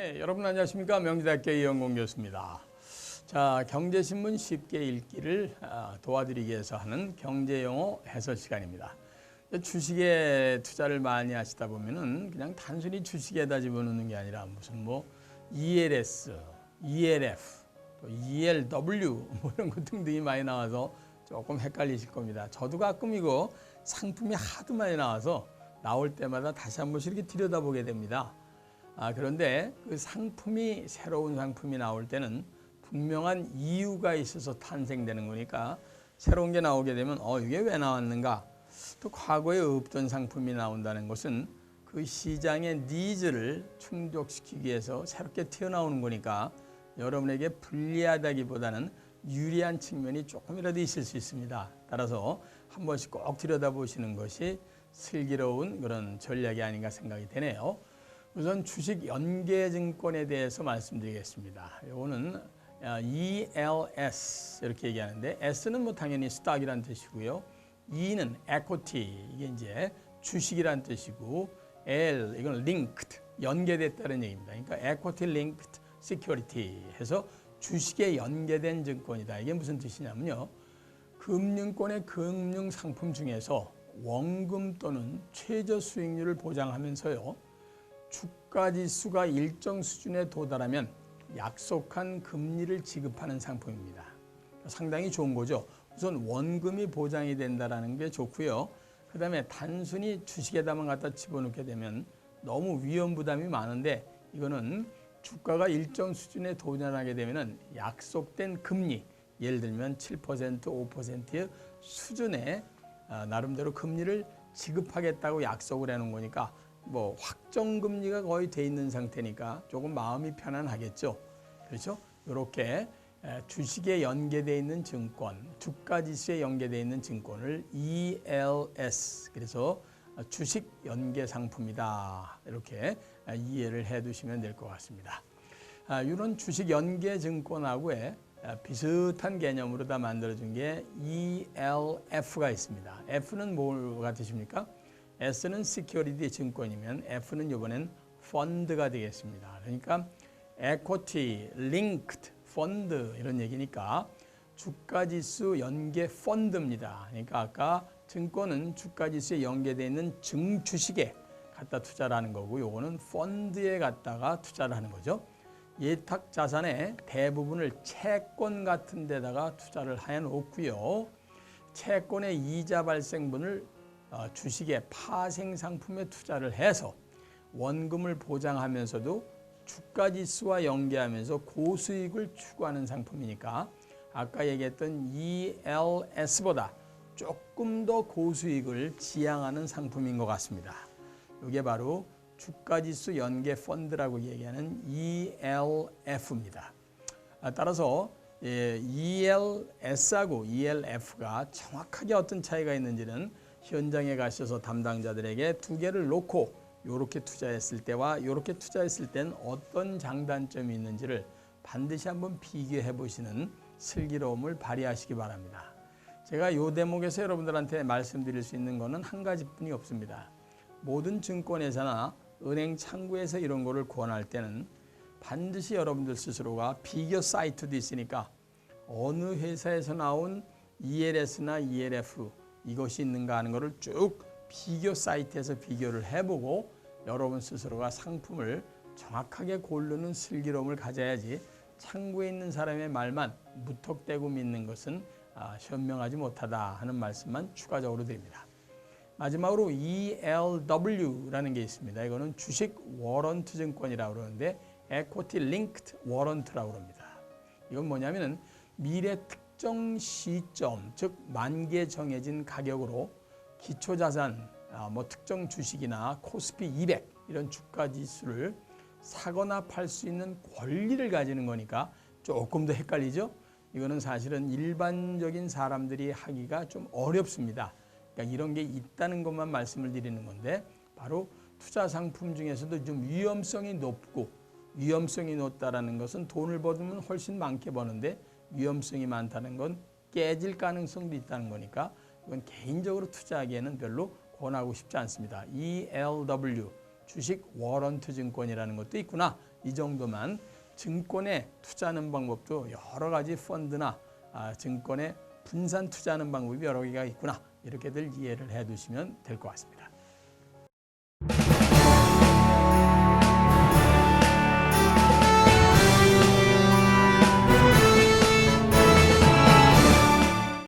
네, 여러분 안녕하십니까 명지대학교 이영공 교수입니다. 자 경제신문 쉽게 읽기를 아, 도와드리기 위해서 하는 경제용어 해설 시간입니다. 주식에 투자를 많이 하시다 보면은 그냥 단순히 주식에다 집어넣는 게 아니라 무슨 뭐 ELS, ELF, 또 ELW 뭐 이런 것 등등이 많이 나와서 조금 헷갈리실 겁니다. 저도 가끔 이거 상품이 하도 많이 나와서 나올 때마다 다시 한 번씩 이렇게 들여다보게 됩니다. 아, 그런데 그 상품이 새로운 상품이 나올 때는 분명한 이유가 있어서 탄생되는 거니까 새로운 게 나오게 되면 어 이게 왜 나왔는가 또 과거에 없던 상품이 나온다는 것은 그 시장의 니즈를 충족시키기 위해서 새롭게 튀어나오는 거니까 여러분에게 불리하다기보다는 유리한 측면이 조금이라도 있을 수 있습니다. 따라서 한 번씩 꼭 들여다보시는 것이 슬기로운 그런 전략이 아닌가 생각이 되네요. 우선 주식 연계증권에 대해서 말씀드리겠습니다. 이거는 ELS 이렇게 얘기하는데 S는 뭐 당연히 stock이란 뜻이고요. E는 equity 이게 이제 주식이란 뜻이고 L 이건 linked 연계됐다는 얘기입니다. 그러니까 equity linked security 해서 주식에 연계된 증권이다. 이게 무슨 뜻이냐면요. 금융권의 금융 상품 중에서 원금 또는 최저 수익률을 보장하면서요. 주가 지수가 일정 수준에 도달하면 약속한 금리를 지급하는 상품입니다. 상당히 좋은 거죠. 우선 원금이 보장이 된다는 게 좋고요. 그 다음에 단순히 주식에다만 갖다 집어넣게 되면 너무 위험 부담이 많은데 이거는 주가가 일정 수준에 도달하게 되면 약속된 금리 예를 들면 7% 5%의 수준의 아, 나름대로 금리를 지급하겠다고 약속을 해놓은 거니까 뭐 확정 금리가 거의 돼 있는 상태니까 조금 마음이 편안하겠죠. 그렇죠? 이렇게 주식에 연계되어 있는 증권, 주가 지수에 연계되어 있는 증권을 ELS 그래서 주식 연계 상품이다. 이렇게 이해를 해 두시면 될 것 같습니다. 이런 주식 연계 증권하고의 비슷한 개념으로 다 만들어준 게 ELF가 있습니다. F는 뭐가 뜻입니까? S는 시큐리티 증권이면 F는 이번엔 펀드가 되겠습니다. 그러니까 equity linked 펀드 이런 얘기니까 주가지수 연계 펀드입니다. 그러니까 아까 증권은 주가지수에 연계되어 있는 증주식에 갖다 투자를 하는 거고 요거는 펀드에 갖다가 투자를 하는 거죠. 예탁 자산의 대부분을 채권 같은 데다가 투자를 해 놓고요. 채권의 이자 발생분을 어, 주식의 파생 상품에 투자를 해서 원금을 보장하면서도 주가 지수와 연계하면서 고수익을 추구하는 상품이니까 아까 얘기했던 ELS보다 조금 더 고수익을 지향하는 상품인 것 같습니다. 이게 바로 주가 지수 연계 펀드라고 얘기하는 ELF입니다. 아, 따라서 ELS하고 ELF가 정확하게 어떤 차이가 있는지는 현장에 가셔서 담당자들에게 두 개를 놓고 이렇게 투자했을 때와 이렇게 투자했을 땐 어떤 장단점이 있는지를 반드시 한번 비교해 보시는 슬기로움을 발휘하시기 바랍니다. 제가 이 대목에서 여러분들한테 말씀드릴 수 있는 것은 한 가지뿐이 없습니다. 모든 증권회사나 은행 창구에서 이런 거를 권할 때는 반드시 여러분들 스스로가 비교 사이트도 있으니까 어느 회사에서 나온 ELS나 ELF 이것이 있는가 하는 것을 쭉 비교 사이트에서 비교를 해보고 여러분 스스로가 상품을 정확하게 고르는 슬기로움을 가져야지 창구에 있는 사람의 말만 무턱대고 믿는 것은 아, 현명하지 못하다 하는 말씀만 추가적으로 드립니다. 마지막으로 ELW라는 게 있습니다. 이거는 주식 워런트 증권이라고 그러는데 Equity Linked Warrant라고 그럽니다. 이건 뭐냐면은 미래 특 정 시점, 즉 만기에 정해진 가격으로 기초 자산, 아, 뭐 특정 주식이나 코스피 200 이런 주가 지수를 사거나 팔 수 있는 권리를 가지는 거니까 조금 더 헷갈리죠? 이거는 사실은 일반적인 사람들이 하기가 좀 어렵습니다. 그러니까 이런 게 있다는 것만 말씀을 드리는 건데 바로 투자 상품 중에서도 좀 위험성이 높고 위험성이 높다라는 것은 돈을 벌면 훨씬 많게 버는데 위험성이 많다는 건 깨질 가능성도 있다는 거니까 이건 개인적으로 투자하기에는 별로 권하고 싶지 않습니다. ELW 주식 워런트 증권이라는 것도 있구나 이 정도만 증권에 투자하는 방법도 여러 가지 펀드나 아, 증권에 분산 투자하는 방법이 여러 개가 있구나 이렇게들 이해를 해 두시면 될 것 같습니다.